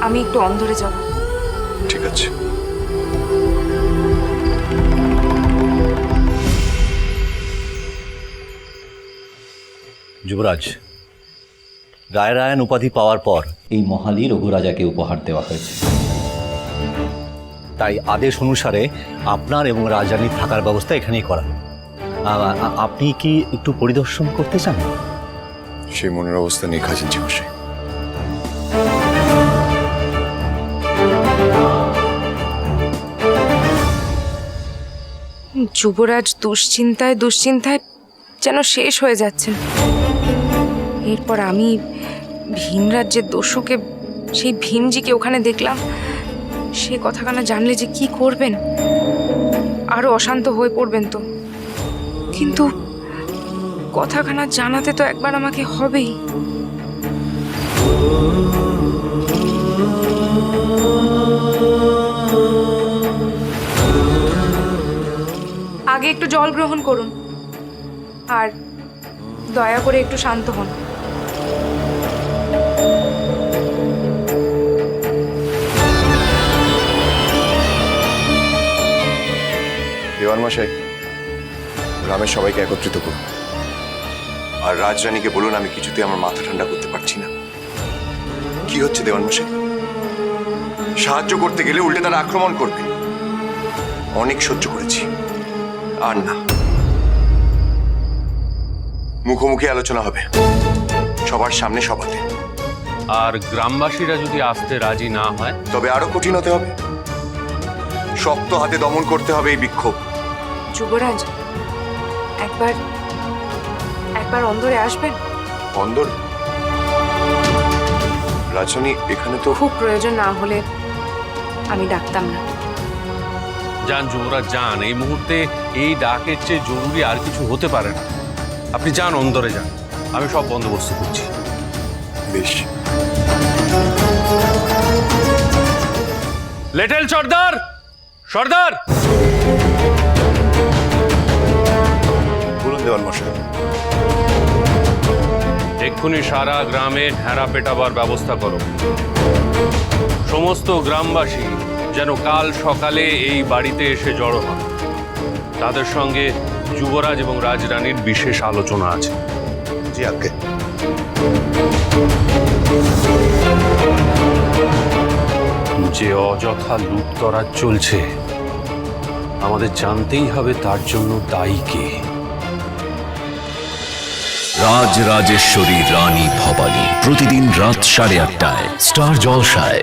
আমি একটু অন্ধরে যাব। ঠিক আছে। যুবরাজ রায়রায়ণ উপাধি পাওয়ার পর এই মহালি রঘুরাজাকে উপহার দেওয়া হয়েছে। তাই আদেশ অনুসারে আপনার এবং রাজধানীর থাকার ব্যবস্থা এখানেই করা। আপনি কি একটু পরিদর্শন করতে চান? সেই মনের অবস্থা নিয়ে খাজিনজি মশাই যুবরাজ দুশ্চিন্তায় দুশ্চিন্তায় যেন শেষ হয়ে যাচ্ছেন। এরপর আমি ভিন রাজ্যের দস্যুকে, সেই ভীমজিকে ওখানে দেখলাম। সে কথাখানা জানলে যে কি করবেন? আরও অশান্ত হয়ে পড়বেন তো। কিন্তু কথাখানা জানাতে তো একবার আমাকে হবেই। আগে একটু জল গ্রহণ করুন। আর দয়া করে একটু শান্ত হন। গ্রামের সবাইকে একত্রিত করুন। আর রাজরানীকে বলুন, আমি কিছুতে আমার মাথা ঠান্ডা করতে পারছি না। কি হচ্ছে দেওয়ান মশাই? সাহায্য করতে গেলে উল্টে তারা আক্রমণ করবে। অনেক সহ্য করেছি। আর না। মুখোমুখি আলোচনা হবে। সবার সামনে সভাতে আর গ্রামবাসীরা যদি আসতে রাজি না হয়? তবে আরও কঠিন হতে হবে। শক্ত হাতে দমন করতে হবে এই বিক্ষোভ। যুবরাজ একবার একবার অন্দরে আসবেন? অন্দর? রাজনী এখানে তো খুব প্রয়োজন না হলে আমি ডাকতাম না। যান যুবরাজ যান এই মুহূর্তে এই ডাকের চেয়ে জরুরি আর কিছু হতে পারে না। আপনি যান অন্দরে যান। আমি সব বন্দোবস্ত করছি। বেশ। লেটেল সর্দার! সর্দার! বলুন মশাই। এক্ষুনি সারা গ্রামে ঢেঁড়া পেটাবার ব্যবস্থা করো। সমস্ত গ্রামবাসী যেন কাল সকালে এই বাড়িতে এসে জড়ো হন তাদের সঙ্গে যুবরাজ এবং রাজরানীর বিশেষ আলোচনা আছে। জি আজ্ঞে যে অযথা লুটতরাজ চলছে আমাদের জানতেই হবে তার জন্য দায়ী কে। রাজ রাজেশ্বরী রানী ভবানী প্রতিদিন রাত সাড়ে আটটায় স্টার জলসায়।